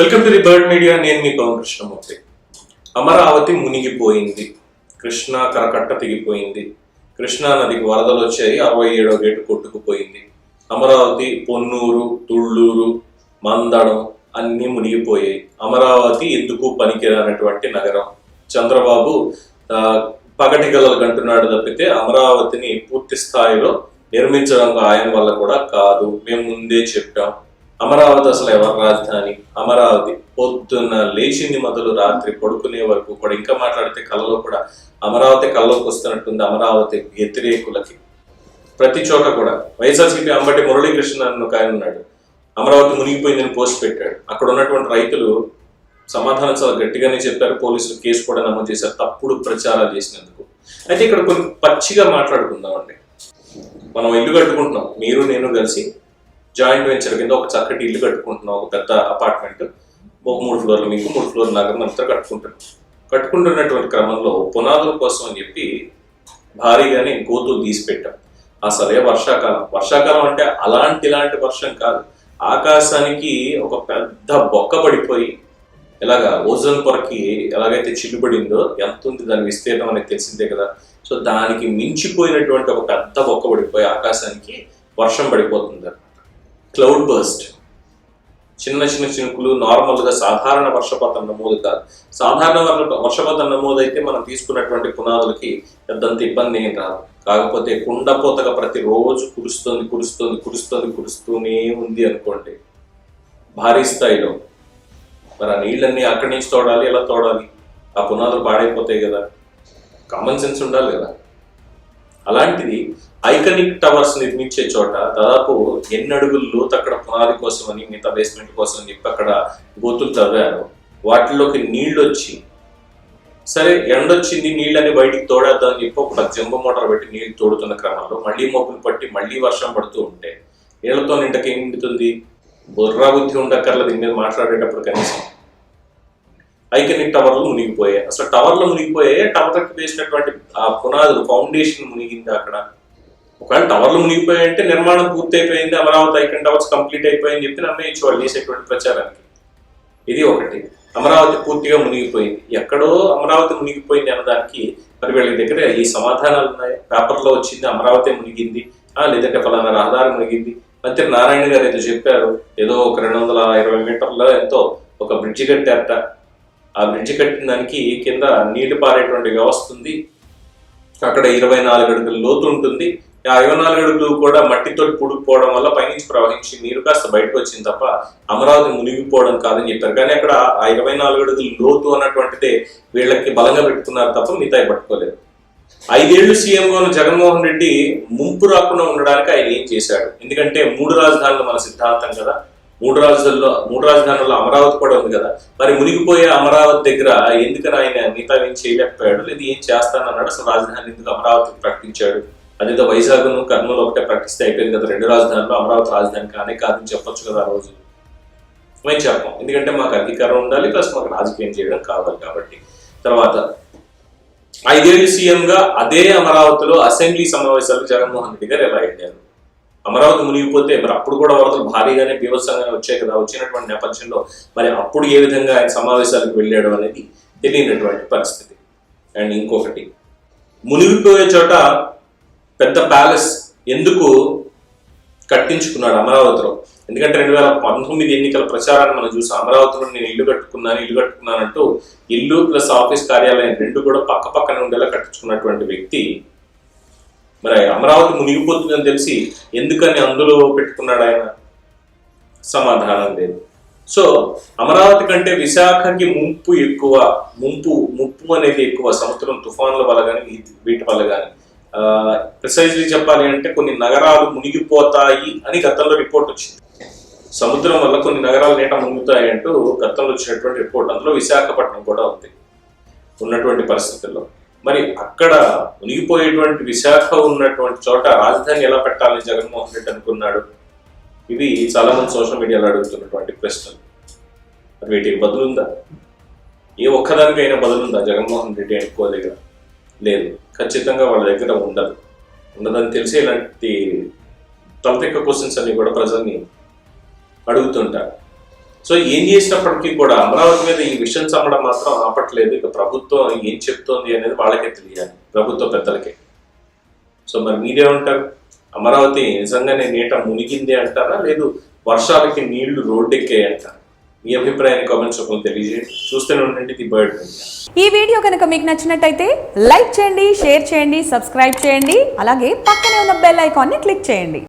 Welcome to the Bird Media నేను మీ పవన్ కృష్ణమూర్తి. అమరావతి మునిగిపోయింది. కృష్ణా కరకట్ట తెగిపోయింది. కృష్ణా నదికి వరదలు వచ్చాయి. అరవై ఏడో గేటు కొట్టుకుపోయింది. అమరావతి పొన్నూరు తుళ్ళూరు మందడం అన్నీ మునిగిపోయాయి. అమరావతి ఎందుకు పనికిరానటువంటి నగరం? చంద్రబాబు పగటి గలలు కంటున్నాడు తప్పితే అమరావతిని పూర్తి స్థాయిలో నిర్మించడం ఆయన వల్ల కూడా కాదు. మేము ముందే చెప్పాం. అమరావతి అసలు ఎవరి రాజధాని? అమరావతి పొద్దున్న లేచింది మొదలు రాత్రి పడుకునే వరకు కూడా. ఇంకా మాట్లాడితే కళ్ళలో కూడా అమరావతి కళ్ళలోకి వస్తున్నట్టుంది అమరావతి వ్యతిరేకులకి. ప్రతి చోట కూడా. వైఎస్ఆర్సీపీ అంబటి మురళీకృష్ణ అని ఒక ఆయన ఉన్నాడు. అమరావతి మునిగిపోయిందని పోస్ట్ పెట్టాడు. అక్కడ ఉన్నటువంటి రైతులు సమాధానం చాలా గట్టిగానే చెప్పారు. పోలీసులు కేసు కూడా నమోదు చేశారు. తప్పుడు ప్రచారాలు చేసినందుకు. అయితే ఇక్కడ కొన్ని పచ్చిగా మాట్లాడుకుందామండి. మనం ఇల్లు కట్టుకుంటున్నాం. మీరు నేను కలిసి జాయింట్ వెంచర్ కింద ఒక చక్కటి ఇల్లు కట్టుకుంటున్నాం ఒక పెద్ద అపార్ట్మెంట్. ఒక మూడు ఫ్లోర్లు మీకు మూడు ఫ్లోర్లు నగరం అంతా కట్టుకుంటున్నాం కట్టుకుంటున్నటువంటి క్రమంలో పునాదుల కోసం అని చెప్పి భారీగానే గోతులు తీసి పెట్టాం. అసలే వర్షాకాలం. వర్షాకాలం అంటే అలాంటి ఇలాంటి వర్షం కాదు. ఆకాశానికి ఒక పెద్ద బొక్క పడిపోయి ఇలాగ ఓజోన్ పొరకి ఎలాగైతే చిల్లుబడిందో ఎంత ఉంది దాని విస్తీర్ణం అనేది తెలిసిందే కదా. సో దానికి మించిపోయినటువంటి ఒక పెద్ద బొక్క పడిపోయి ఆకాశానికి వర్షం పడిపోతుంది. Cloud burst. చిన్న చిన్న చినుకులు నార్మల్గా సాధారణ వర్షపాతం నమోదు కాదు. సాధారణ వర్షపాతం నమోదు అయితే మనం తీసుకున్నటువంటి పునాదులకి పెద్దంత ఇబ్బంది ఏం రాదు. కాకపోతే కుండపోతగా ప్రతిరోజు కురుస్తుంది కురుస్తుంది కురుస్తుంది కురుస్తూనే ఉంది అనుకోండి. భారీ స్థాయిలో. మరి ఆ నీళ్ళన్నీ అక్కడి నుంచి తోడాలి ఎలా తోడాలి? ఆ పునాదులు పాడైపోతాయి కదా. కామన్ సెన్స్ ఉండాలి కదా. అలాంటిది ఐకనిక్ టవర్స్ నిర్మించే చోట దాదాపు ఎన్ని అడుగులు లోతు అక్కడ పునాది కోసం అని మిగతా బేస్మెంట్ కోసం అని చెప్పి అక్కడ గోతులు తవ్వారు. వాటిలోకి నీళ్ళు వచ్చి సరే ఎండొచ్చింది నీళ్ళని బయటికి తోడేద్దాం అని చెప్పి ఒక జంబు మోటార్ పెట్టి నీళ్ళు తోడుతున్న క్రమంలో మళ్ళీ మొబ్బులు పట్టి మళ్ళీ వర్షం పడుతూ ఉంటే నీళ్ళతో నిండకి ఏం నిండుతుంది బుర్రా బుద్ధి ఉండక్కర్ల దీని మీద మాట్లాడేటప్పుడు కనీసం ఐకనిక్ టవర్లు మునిగిపోయాయి. అసలు టవర్లు మునిగిపోయాయి? టవర్కి వేసినటువంటి ఆ పునాదులు ఫౌండేషన్ మునిగింది అక్కడ? ఒకవేళ టవర్లు మునిగిపోయాయి అంటే నిర్మాణం పూర్తి అయిపోయింది అమరావతి ఐకన్ టవర్స్ కంప్లీట్ అయిపోయింది చెప్పి నమ్మేయచ్చు వాళ్ళు చేసేటువంటి ప్రచారానికి. ఇది ఒకటి. అమరావతి పూర్తిగా మునిగిపోయింది. ఎక్కడో అమరావతి మునిగిపోయింది అన్నదానికి మరి వీళ్ళ దగ్గర ఈ సమాధానాలు ఉన్నాయి. పేపర్లో వచ్చింది అమరావతి మునిగింది ఆ లేదంటే ఫలానా రహదారి మునిగింది. మంత్రి నారాయణ గారు ఏదో చెప్పారు. ఏదో ఒక రెండు వందల ఇరవై మీటర్ల ఎంతో ఒక బ్రిడ్జి కట్టారట. ఆ బ్రిడ్జ్ కట్టిన దానికి కింద నీళ్ళు పారేటువంటి వ్యవస్థ ఉంది. అక్కడ ఇరవై నాలుగు అడుగుల లోతు ఉంటుంది. ఆ ఇరవై నాలుగు అడుగులు కూడా మట్టితో పుడుకుపోవడం వల్ల పైనుంచి ప్రవహించి నీరు కాస్త బయటకు వచ్చింది తప్ప అమరావతి మునిగిపోవడం కాదని చెప్పారు. కానీ అక్కడ ఆ ఇరవై నాలుగు అడుగులు లోతు అన్నటువంటిదే వీళ్ళకి బలంగా పెట్టుకున్నారు తప్ప మిగతాయి పట్టుకోలేదు. ఐదేళ్ళు సీఎంగా ఉన్న జగన్మోహన్ రెడ్డి ముంపు రాకుండా ఉండడానికి ఆయన ఏం చేశాడు? ఎందుకంటే మూడు రాజధానులు మన సిద్ధాంతం కదా. మూడు రాజుల్లో మూడు రాజధానుల్లో అమరావతి కూడా ఉంది కదా. మరి మునిగిపోయే అమరావతి దగ్గర ఎందుకని ఆయన మిగతా ఏం చేయలేకపోయాడు? లేదా ఏం చేస్తానన్నాడు? అసలు రాజధాని ఎందుకు అమరావతి ప్రకటించాడు? అదేదో వైజాగ్ను కర్నూలు ఒకటే ప్రకటిస్తే అయిపోయింది కదా. రెండు రాజధానులు అమరావతి రాజధాని కానే కాదని చెప్పొచ్చు కదా ఆ రోజు. మేము చెప్పాం? ఎందుకంటే మాకు అధికారం ఉండాలి ప్లస్ మాకు రాజకీయం చేయడం కావాలి కాబట్టి. తర్వాత ఐదేళ్ళు సీఎంగా అదే అమరావతిలో అసెంబ్లీ సమావేశాలకు జగన్మోహన్ రెడ్డి గారు ఎలా వెళ్ళారు అమరావతి మునిగిపోతే మరి అప్పుడు కూడా వరదలు భారీగానే బీభత్సంగానే వచ్చాయి కదా. వచ్చినటువంటి నేపథ్యంలో మరి అప్పుడు ఏ విధంగా ఆయన సమావేశాలకు వెళ్ళాడు అనేది తెలియనటువంటి పరిస్థితి. అండ్ ఇంకొకటి మునిగిపోయే చోట పెద్ద ప్యాలెస్ ఎందుకు కట్టించుకున్నాడు అమరావతిలో? ఎందుకంటే రెండు వేల పంతొమ్మిది ఎన్నికల ప్రచారాన్ని మనం చూసాం. అమరావతిలో నేను ఇల్లు కట్టుకున్నాను ఇల్లు కట్టుకున్నానంటూ ఇల్లు ప్లస్ ఆఫీస్ కార్యాలయం రెండు కూడా పక్క పక్కన ఉండేలా కట్టించుకున్నటువంటి వ్యక్తి మరి అమరావతి మునిగిపోతుందని తెలిసి ఎందుకని అందులో పెట్టుకున్నాడు ఆయన? సమాధానం లేదు. సో అమరావతి కంటే విశాఖకి ముంపు ఎక్కువ ముంపు ముప్పు అనేది ఎక్కువ సముద్రం తుఫాన్ల వల్ల కానీ వీటి వల్ల కానీ ప్రిసైజ్లీ చెప్పాలి అంటే కొన్ని నగరాలు మునిగిపోతాయి అని గతంలో రిపోర్ట్ వచ్చింది. సముద్రం వల్ల కొన్ని నగరాలు నీట మునుగుతాయి అంటూ గతంలో వచ్చినటువంటి రిపోర్ట్ అందులో విశాఖపట్నం కూడా ఉంది. ఉన్నటువంటి పరిస్థితుల్లో. మరి అక్కడ మునిగిపోయేటువంటి విశాఖ ఉన్నటువంటి చోట రాజధాని ఎలా పెట్టాలని జగన్మోహన్ రెడ్డి అనుకున్నాడు? ఇవి చాలా మంది సోషల్ మీడియాలో అడుగుతున్నటువంటి ప్రశ్నలు. మరి వీటికి బదులుందా? ఏ ఒక్కదానికైనా బదులుందా జగన్మోహన్ రెడ్డి అనుకోలేదు? లేదు ఖచ్చితంగా వాళ్ళ దగ్గర ఉండదు. ఉండదని తెలిసి ఇలాంటి తలతెక్క క్వశ్చన్స్ అన్ని కూడా ప్రజల్ని అడుగుతుంటారు. సో ఏం చేసినప్పటికీ కూడా అమరావతి మీద ఈ విషయం చమ్మడం మాత్రం ఆపట్లేదు. ఇక ప్రభుత్వం ఏం చెప్తోంది అనేది వాళ్ళకే తెలియాలి. ప్రభుత్వ పెద్దలకే. సో మరి మీరేమంటారు అమరావతి నిజంగానే నీట మునిగింది అంటారా? లేదు వర్షాలకి నీళ్ళు రోడ్డెక్కాయి అంటారా? మీ అభిప్రాయాన్ని కామెంట్స్ రూపంలో తెలియజేయండి. చూస్తూనే ఉండండి ది బర్డ్ ఈ వీడియో కనుక మీకు నచ్చినట్టయితే లైక్ చేయండి షేర్ చేయండి సబ్స్క్రైబ్ చేయండి. అలాగే పక్కనే ఉన్న బెల్ ఐకాన్ని క్లిక్ చేయండి.